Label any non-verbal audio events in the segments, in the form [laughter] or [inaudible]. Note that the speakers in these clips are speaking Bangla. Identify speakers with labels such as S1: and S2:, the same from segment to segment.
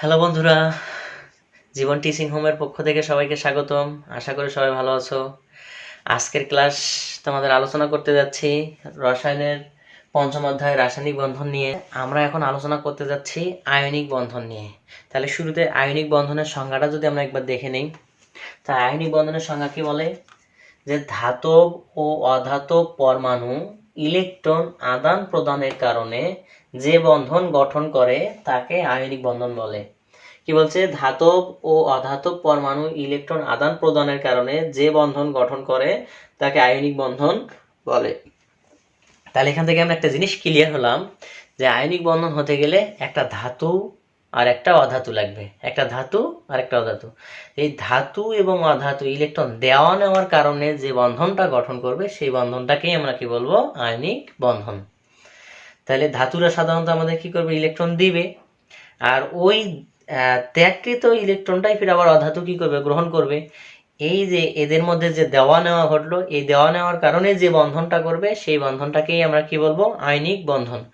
S1: হ্যালো বন্ধুরা। জীবন টিচিং হোমের পক্ষ থেকে সবাইকে স্বাগতম। আশা করি সবাই ভালো আছো। আজকের ক্লাস তোমাদের আলোচনা করতে যাচ্ছি রসায়নের পঞ্চম অধ্যায় রাসায়নিক বন্ধন নিয়ে। আমরা এখন আলোচনা করতে যাচ্ছি আয়নিক বন্ধন নিয়ে। তাহলে শুরুতে আয়নিক বন্ধনের সংজ্ঞাটা যদি আমরা একবার দেখে নিই। তা আয়নিক বন্ধনের সংজ্ঞা কি বলে? যে ধাতব ও অধাতব পরমাণু ইলেকট্রন আদান প্রদানের কারণে যে বন্ধন গঠন করে, তাকে আয়নিক বন্ধন বলে। কি বলছে? ধাতব ও অধাতব পরমাণু ইলেকট্রন আদান প্রদানের কারণে যে বন্ধন গঠন করে, তাকে আয়নিক বন্ধন বলে। তাহলে এখান থেকে আমরা একটা জিনিস ক্লিয়ার হলাম যে আয়নিক বন্ধন হতে গেলে একটা ধাতু আর একটা অধাতু লাগবে। একটা ধাতু আর একটা অধাতু। এই ধাতু এবং অধাতু, ইলেকট্রন দেওয়া নেওয়ার কারণে যে বন্ধনটা গঠন করবে, সেই বন্ধনটাকেই আমরা কি বলব? আয়নিক বন্ধন। তাহলে ধাতুরা সাধারণত আমাদের কি করবে? ইলেকট্রন দিবে। আর ওই ত্যাগকৃত ইলেকট্রনটাই ফির আবার অধাতু কি করবে? গ্রহণ করবে। এই যে এদের মধ্যে যে দেওয়া নেওয়া ঘটলো, এই দেওয়া নেওয়ার কারণে যে বন্ধনটা করবে, সেই বন্ধনটাকেই আমরা কি বলব? আয়নিক বন্ধন।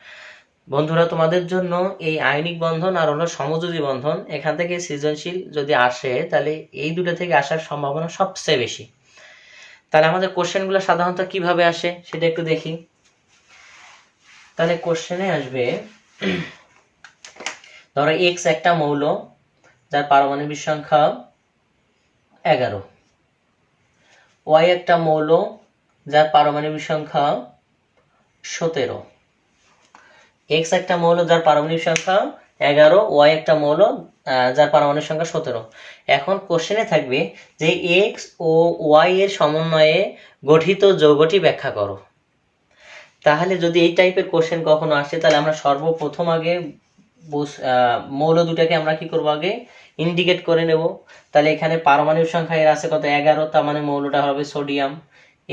S1: বন্ধুরা, তোমাদের জন্য এই আয়নিক বন্ধন আর হলো সমযোজী বন্ধন এখান থেকে সৃজনশীল যদি আসে, তাহলে এই দুটো থেকে আসার সম্ভাবনা সবচেয়ে বেশি। তাহলে আমাদের কোশ্চেনগুলো সাধারণত কীভাবে আসে সেটা একটু দেখি। তাহলে কোশ্চেনে আসবে, ধরো এক্স একটা মৌল, যার পারমাণবিক সংখ্যা এগারো। ওয়াই একটা মৌল, যার পারমাণবিক সংখ্যা সতেরো। এক্স একটা মৌল যার পারমাণবিক সংখ্যা এগারো ওয়াই একটা মৌল যার পারমাণবিক সংখ্যা সতেরো। এখন কোশ্চেনে থাকবে যে এক্স ও ওয়াই এর সমন্বয়ে গঠিত যৌগটি ব্যাখ্যা করো। তাহলে যদি এই টাইপের কোশ্চেন কখনো আসে, তাহলে আমরা সর্বপ্রথম আগে মৌল দুটাকে আমরা কি করব আগে? ইন্ডিকেট করে নেব। তাহলে এখানে পারমাণবিক সংখ্যা এর আছে কত? এগারো, তার মানে মৌলটা হবে সোডিয়াম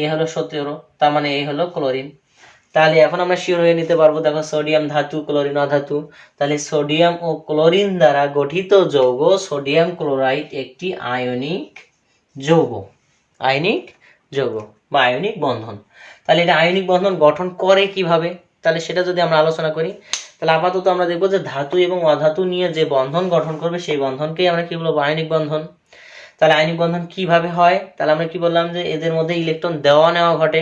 S1: এ হলো সতেরো, তার মানে এই হলো ক্লোরিন তাহলে এখন আমরা শিওর হয়ে নিতে পারব, দেখো সোডিয়াম ধাতু ক্লোরিন অধাতু। তাহলে সোডিয়াম ও ক্লোরিন দ্বারা গঠিত যৌগ সোডিয়াম ক্লোরাইড একটি আয়নিক যৌগ। আয়নিক যৌগ বা আয়নিক বন্ধন। তাহলে এটা আয়নিক বন্ধন গঠন করে কীভাবে? তাহলে সেটা যদি আমরা আলোচনা করি, তাহলে আপাতত আমরা দেখব যে ধাতু এবং অধাতু নিয়ে যে বন্ধন গঠন করবে, সেই বন্ধনকেই আমরা কি বলব? আয়নিক বন্ধন। তাহলে আয়নিক বন্ধন কীভাবে হয়? তাহলে আমরা কি বললাম যে এদের মধ্যে ইলেকট্রন দেওয়া নেওয়া ঘটে।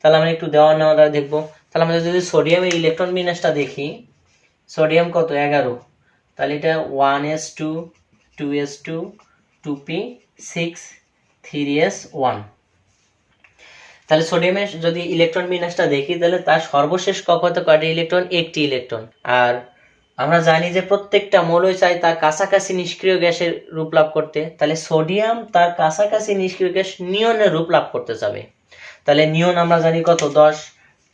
S1: তাহলে আমরা একটু দেওয়া নেওয়া দ্বারা দেখব। তাহলে আমরা যদি সোডিয়ামের ইলেকট্রন বিন্যাসটা দেখি, সোডিয়াম কত? এগারো। তাহলে এটা one S two two S two two P, six, three S one. তাহলে সোডিয়ামের যদি ইলেকট্রন বিন্যাসটা দেখি, তাহলে তার সর্বশেষ কক্ষতে কয়টি ইলেকট্রন? একটি ইলেকট্রন। আর আমরা জানি যে প্রত্যেকটা মৌলই চাই তার কাছাকাছি নিষ্ক্রিয় গ্যাসের রূপ লাভ করতে। তাহলে সোডিয়াম তার কাছাকাছি নিষ্ক্রিয় গ্যাস নিয়নের রূপ লাভ করতে যাবে। তাহলে নিয়ন আমরা জানি কত? দশ।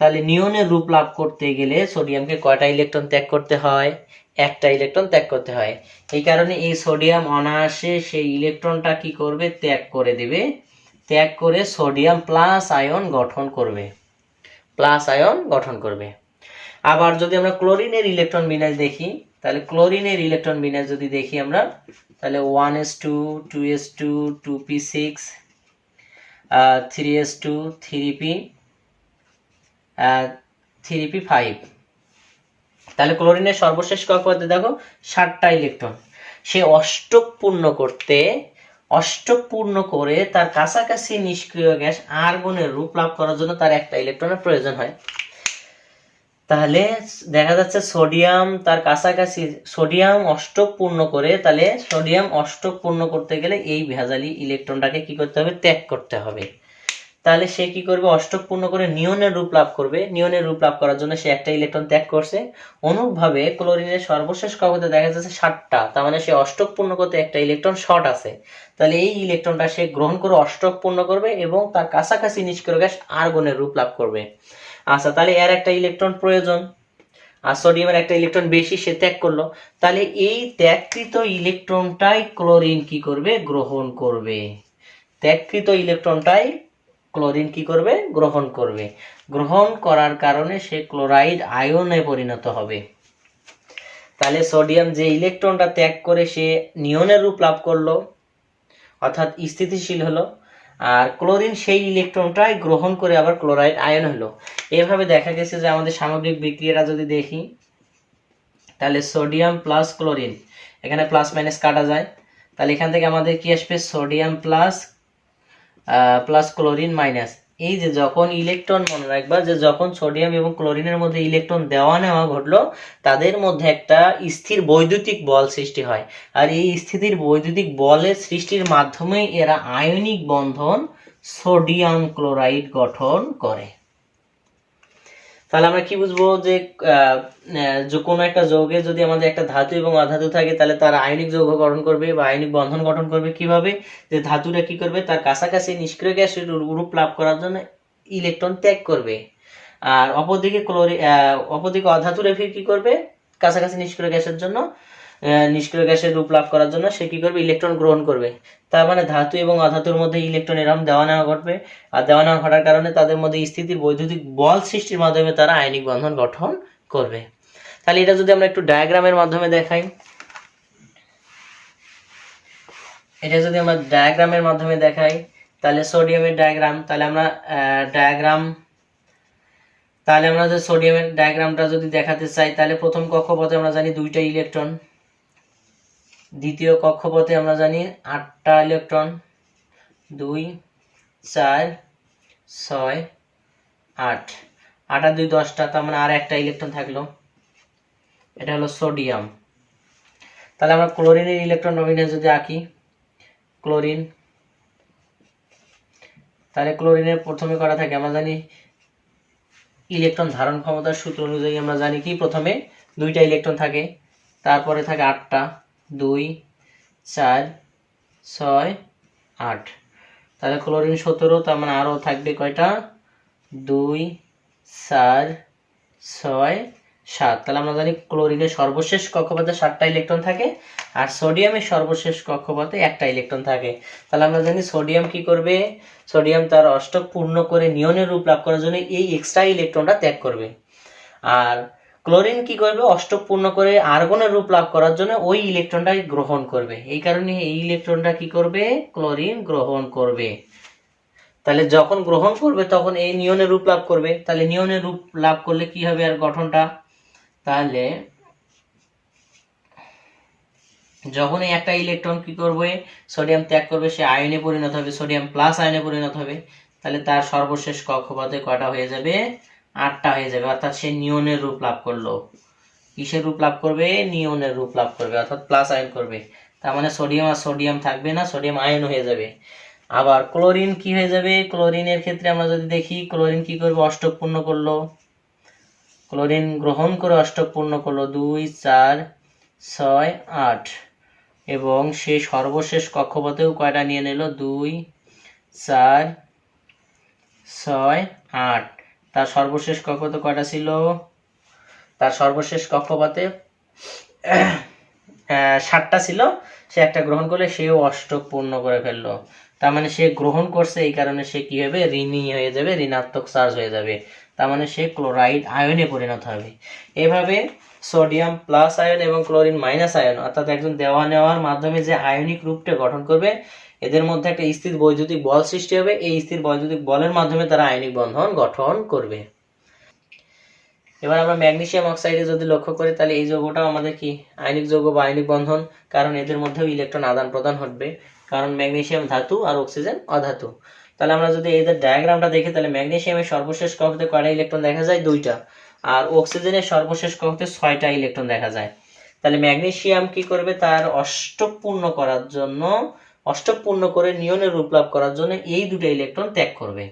S1: তাহলে নিয়নের রূপ লাভ করতে গেলে সোডিয়ামকে কয়টা ইলেকট্রন ত্যাগ করতে হয়? একটা ইলেকট্রন ত্যাগ করতে হয়। এই কারণে এই সোডিয়াম অনায়াসে সেই ইলেকট্রনটা কি করবে? ত্যাগ করে দেবে। ত্যাগ করে সোডিয়াম প্লাস আয়ন গঠন করবে। প্লাস আয়ন গঠন করবে। আবার যদি আমরা ক্লোরিনের ইলেকট্রন বিন্যাস দেখি, তাহলে ক্লোরিনের ইলেকট্রন বিন্যাস যদি দেখি আমরা, তাহলে one S two two S two two P six three S two three P three P five তাহলে ক্লোরিনের সর্বশেষ কক্ষপথে দেখো, ষাটটা ইলেকট্রন। সে অষ্টক পূর্ণ করতে, অষ্টক পূর্ণ করে তার কাছাকাছি নিষ্ক্রিয় গ্যাস আর্গনের রূপ লাভ করার জন্য তার একটা ইলেকট্রনের প্রয়োজন হয়। তাহলে দেখা যাচ্ছে সোডিয়াম তার কাছাকাছি, সোডিয়াম অষ্টক পূর্ণ করে, তাহলে সোডিয়াম অষ্টক পূর্ণ করতে গেলে এই ভেজালি ইলেকট্রনটাকে কি করতে হবে? ত্যাগ করতে হবে। তাহলে সে কি করবে? অষ্টক পূর্ণ করে নিয়নের রূপ লাভ করবে। নিয়নের রূপ লাভ করার জন্য সে একটা ইলেকট্রন ত্যাগ করছে। অনুরূপভাবে ক্লোরিনের সর্বশেষ কক্ষতে দেখা যাচ্ছে ষাটটা তার মানে সে অষ্টক পূর্ণ করতে একটা ইলেকট্রন শর্ট আছে। তাহলে এই ইলেকট্রনটা সে গ্রহণ করে অষ্টক পূর্ণ করবে এবং তার কাছাকাছি নিষ্ক্রিয় গ্যাস আর্গনের রূপ লাভ করবে। আচ্ছা তাহলে এর একটা ইলেকট্রন প্রয়োজন। আর সোডিয়ামের একটা ইলেকট্রন বেশি, সে ত্যাগ করল। তাহলে এই ত্যাগকৃত ইলেকট্রনটাই ক্লোরিন কি করবে? গ্রহণ করবে। ত্যাগকৃত ইলেকট্রনটাই ক্লোরিন কি করবে? গ্রহণ করবে। গ্রহণ করার কারণে সে ক্লোরাইড আয়নে পরিণত হবে। তাহলে সোডিয়াম যে ইলেকট্রনটা ত্যাগ করে সে নিয়নের রূপ লাভ করল, অর্থাৎ স্থিতিশীল হলো, আর ক্লোরিন সেই ইলেকট্রনটাই গ্রহণ করে আবার ক্লোরাইড আয়ন হলো। এভাবে দেখা গেছে যে আমাদের সামগ্রিক বিক্রিয়াটা যদি দেখি, তাহলে সোডিয়াম প্লাস ক্লোরিন, এখানে প্লাস মাইনাস কাটা যায়। তাহলে এখান থেকে আমাদের কি আসবে? Sodium plus plus chlorine minus এই যে যখন ইলেকট্রন মনে রাখবা যে যখন সোডিয়াম এবং ক্লোরিনের মধ্যে ইলেকট্রন দেওয়া নেওয়া ঘটলো, তাদের মধ্যে একটা স্থির বৈদ্যুতিক বল সৃষ্টি হয়। আর এই স্থিতির বৈদ্যুতিক বলের সৃষ্টির মাধ্যমে এরা আয়নিক বন্ধন সোডিয়াম ক্লোরাইড গঠন করে। তাহলে আমরা কি বুঝব যে কোনো একটা যৌগে যদি আমাদের একটা ধাতু এবং অধাতু থাকে, তাহলে তার আয়নিক যৌগ গঠন করবে বা আয়নিক বন্ধন গঠন করবে কীভাবে? যে ধাতুটা কি করবে? তার কাছাকাছি নিষ্ক্রিয় গ্যাসের রূপ লাভ করার জন্য ইলেকট্রন ত্যাগ করবে। আর অপরদিকে ক্লোরি অপরদিকে অধাতুরা ফির কি করবে? কাছাকাছি নিষ্ক্রিয় গ্যাসের জন্য। নিষ্ক্রিয় গ্যাসের রূপ লাভ করার জন্য সে কি করবে? ইলেকট্রন গ্রহণ করবে। তার মানে ধাতু এবং অধাতুর মধ্যে ইলেকট্রন এরকম দেওয়া নেওয়া ঘটবে। আর দেওয়া নেওয়া ঘটার কারণে তাদের মধ্যে স্থিতির বৈদ্যুতিক বল সৃষ্টির মাধ্যমে তারা আয়নিক বন্ধন গঠন করবে। তাহলে এটা যদি আমরা একটু ডায়াগ্রামের মাধ্যমে দেখাই। এটা যদি আমরা ডায়াগ্রামের মাধ্যমে দেখাই, তাহলে সোডিয়ামের ডায়াগ্রাম, তাহলে আমরা ডায়াগ্রাম, তাহলে আমরা যে সোডিয়ামের ডায়াগ্রামটা যদি দেখাতে চাই, তাহলে প্রথম কক্ষপথে আমরা জানি দুইটা ইলেকট্রন। দ্বিতীয় কক্ষপথে আমরা জানি আটটা ইলেকট্রন, দুই, চার, ছয়, আট। আট আর দুই দশটা, তার মানে আর একটা ইলেকট্রন থাকল। এটা হলো সোডিয়াম। তাহলে আমরা ক্লোরিনের ইলেকট্রন অভিনয় যদি আঁকি, ক্লোরিন, তাহলে ক্লোরিনের প্রথমে করা থাকে? আমরা জানি ইলেকট্রন ধারণ ক্ষমতার সূত্র অনুযায়ী আমরা জানি কি? প্রথমে দুইটা ইলেকট্রন থাকে, তারপরে থাকে আটটা। দুই, চার, ছয়, আট। তাহলে ক্লোরিন সতেরো, তার মানে আরও থাকবে কয়টা? দুই, চার, ছয়, সাত। তাহলে আমরা জানি ক্লোরিনের সর্বশেষ কক্ষপথে সাতটা ইলেকট্রন থাকে আর সোডিয়ামের সর্বশেষ কক্ষপথে একটা ইলেকট্রন থাকে। তাহলে আমরা জানি সোডিয়াম কি করবে? সোডিয়াম তার অষ্টক পূর্ণ করে নিয়নের রূপ লাভ করার জন্য এই এক্সট্রা ইলেকট্রনটা ত্যাগ করবে। আর ক্লোরিন কি করবে? অষ্টক পূর্ণ করে আর্গনের রূপ লাভ করার জন্য ওই ইলেকট্রনটাই গ্রহণ করবে। এই কারণে এই ইলেকট্রনটা কি করবে? ক্লোরিন গ্রহণ করবে। তাহলে যখন গ্রহণ করবে, তখন এই নিয়নের রূপ লাভ করবে। তাহলে নিয়নের রূপ লাভ করলে কি হবে আর গঠনটা? তাহলে যখন এই একটা ইলেকট্রন কি করবে? সোডিয়াম ত্যাগ করবে, সে আয়নে পরিণত হবে, সোডিয়াম প্লাস আয়নে পরিণত হবে। তাহলে তার সর্বশেষ কক্ষপথে কয়টা হয়ে যাবে? আটটা হয়ে যাবে, অর্থাৎ সে নিয়নের রূপ লাভ করল। কিসের রূপ লাভ করবে? নিয়নের রূপ লাভ করবে, অর্থাৎ প্লাস আয়ন করবে। তার মানে সোডিয়াম আর সোডিয়াম থাকবে না সোডিয়াম আয়ন হয়ে যাবে। আবার ক্লোরিন কি হয়ে যাবে? ক্লোরিনের ক্ষেত্রে আমরা যদি দেখি ক্লোরিন কি করবে? অষ্টক পূর্ণ করল। ক্লোরিন গ্রহণ করে অষ্টক পূর্ণ করল, দুই, চার, ছয়, আট। এবং সে সর্বশেষ কক্ষপথেও কয়টা নিয়ে নিল? দুই, চার, ছয়, আট। তার সর্বশেষ কক্ষপথে কয়টা ছিল? তার সর্বশেষ কক্ষপথে [clears throat] ষাটটা ছিল। সে একটা গ্রহণ করলে সেও অষ্টক পূর্ণ করে ফেলল। তার মানে সে গ্রহণ করছে এই কারণে সে কি হবে? ঋণী হয়ে যাবে, ঋণাত্মক চার্জ হয়ে যাবে। তার মানে সে ক্লোরাইড আয়নে পরিণত হবে। এভাবে সোডিয়াম প্লাস আয়ন এবং ক্লোরিন মাইনাস আয়ন, অর্থাৎ একজন দেওয়া নেওয়ার মাধ্যমে যে আয়নিক রূপটা গঠন করবে এদের মধ্যে একটা স্থির বৈদ্যুতিক বল সৃষ্টি হবে। এই স্থির বৈদ্যুতিক বলের মাধ্যমে তারা আয়নিক বন্ধন গঠন করবে। এবার আমরা ম্যাগনেসিয়াম অক্সাইডে যদি লক্ষ্য করি, তাহলে এই যৌগটাও আমাদের কি? আয়নিক যৌগ বা আয়নিক বন্ধন। কারণ এদের মধ্যেও ইলেকট্রন আদান প্রদান ঘটবে। কারণ ম্যাগনেসিয়াম ধাতু আর অক্সিজেন অধাতু। তাহলে আমরা যদি এদের ডায়াগ্রামটা দেখি, তাহলে ম্যাগনেসিয়ামের সর্বশেষ কক্ষতে কয়টা ইলেকট্রন দেখা যায়? দুইটা। আর অক্সিজেনের সর্বশেষ কক্ষতে ছয়টা ইলেকট্রন দেখা যায়। তাহলে ম্যাগনেসিয়াম কি করবে? তার অষ্টক পূর্ণ করার জন্য অষ্টক পূর্ণ করে নিয়নের রূপ লাভ করার জন্য এই দুটো ইলেকট্রন ত্যাগ করবে।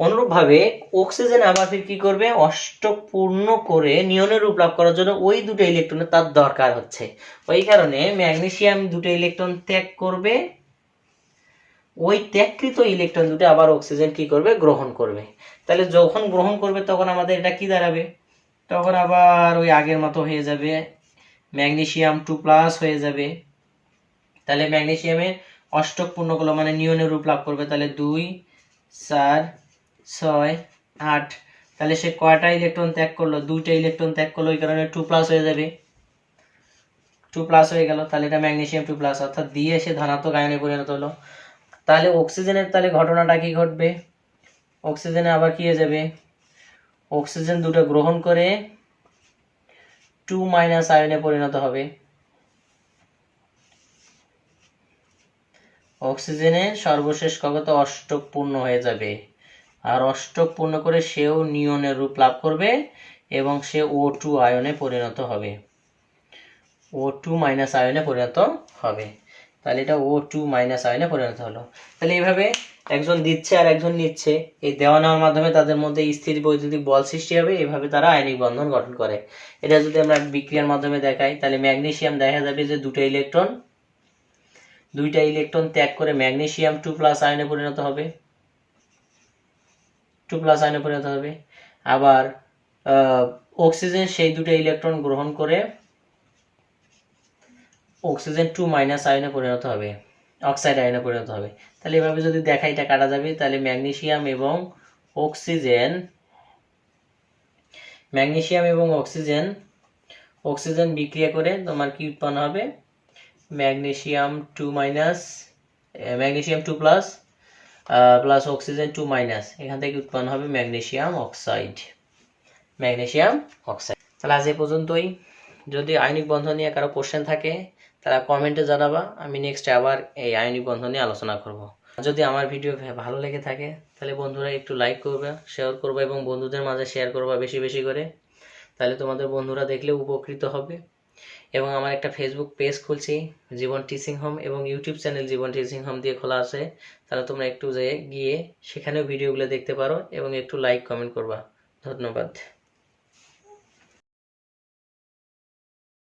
S1: অনুরূপভাবে অক্সিজেন আবার ফির কি করবে? অষ্টক পূর্ণ করে নিয়নের রূপ লাভ করার জন্য ওই দুটো ইলেকট্রনের তার দরকার হচ্ছে। ওই কারণে ম্যাগনেসিয়াম দুটো ইলেকট্রন ত্যাগ করবে। ওই ত্যাগকৃত ইলেকট্রন দুটো আবার অক্সিজেন কি করবে? গ্রহণ করবে। তাহলে যখন গ্রহণ করবে তখন আমাদের এটা কি দাঁড়াবে? তখন আবার ওই আগের মতো হয়ে যাবে। ম্যাগনেসিয়াম টু প্লাস হয়ে যাবে। তাহলে ম্যাগনেসিয়ামে অষ্টক পূর্ণ করল মানে নিয়নের রূপ লাভ করবে তাহলে দুই, চার, ছয়, আট। তাহলে সে কয়টা ইলেকট্রন ত্যাগ করল? দুইটা ইলেকট্রন ত্যাগ করল ওই কারণে টু প্লাস হয়ে যাবে। টু প্লাস হয়ে গেল, তাহলে এটা ম্যাগনেসিয়াম টু প্লাস অর্থাৎ দিয়ে সে ধনাত্মক আয়নে পরিণত হলো। তাহলে অক্সিজেনের তাহলে ঘটনাটা কি ঘটবে? অক্সিজেনে আবার কি হয়ে যাবে? অক্সিজেন দুটো গ্রহণ করে টু মাইনাস আয়নে পরিণত হবে। অক্সিজেনের সর্বশেষ কক্ষতে অষ্টক পূর্ণ হয়ে যাবে। আর অষ্টক পূর্ণ করে সেও নিয়নের রূপ লাভ করবে এবং সে ও টু আয়নে পরিণত হবে। ও টু মাইনাস আয়নে পরিণত হবে। তাহলে এটা ও টু মাইনাস আয়নে পরিণত হলো। তাহলে এইভাবে একজন দিচ্ছে আর একজন নিচ্ছে। এই দেওয়া নেওয়ার মাধ্যমে তাদের মধ্যে স্থির বৈদ্যুতিক বল সৃষ্টি হবে। এভাবে তারা আয়নিক বন্ধন গঠন করে। এটা যদি আমরা বিক্রিয়ার মাধ্যমে দেখাই, তাহলে ম্যাগনেসিয়াম দেখা যাবে যে দুটো ইলেকট্রন দুইটা ইলেকট্রন ত্যাগ করে ম্যাগনেসিয়াম টু প্লাস আয়নে পরিণত হবে। টু প্লাস আয়নে পরিণত হবে। আবার অক্সিজেন সেই দুটো ইলেকট্রন গ্রহণ করে অক্সিজেন টু মাইনাস আয়নে পরিণত হবে, অক্সাইড আয়নে পরিণত হবে। তাহলে এভাবে যদি দেখা এটা কাটা যাবে, তাহলে ম্যাগনেসিয়াম এবং অক্সিজেন, ম্যাগনেসিয়াম এবং অক্সিজেন অক্সিজেন বিক্রিয়া করে তোমার কি উৎপন্ন হবে? Magnesium two minus magnesium two plus plus oxygen two minus. এখান থেকে উৎপন্ন হবে ম্যাগনেসিয়াম অক্সাইড। Magnesium oxide. তাহলে আজ এ পর্যন্তই। যদি আয়নিক বন্ধন নিয়ে কারও কোশ্চেন থাকে, তারা কমেন্টে জানাবা। আমি নেক্সট আবার এই আয়নিক বন্ধন নিয়ে আলোচনা করব। যদি আমার ভিডিও ভালো লেগে থাকে, তাহলে বন্ধুরা একটু লাইক করবে শেয়ার করবে এবং বন্ধুদের মাঝে শেয়ার করবা বেশি বেশি করে। তাহলে তোমাদের বন্ধুরা দেখলে উপকৃত হবে। এবং আমার একটা ফেসবুক পেজ খুলছি, জীবন টিচিং হোম এবং YouTube channel Jibon teaching home দিয়ে খোলা আছে। তাহলে তোমরা একটু যেয়ে গিয়ে সেখানেও ভিডিওগুলো দেখতে পারো এবং একটু লাইক কমেন্ট করবা। ধন্যবাদ।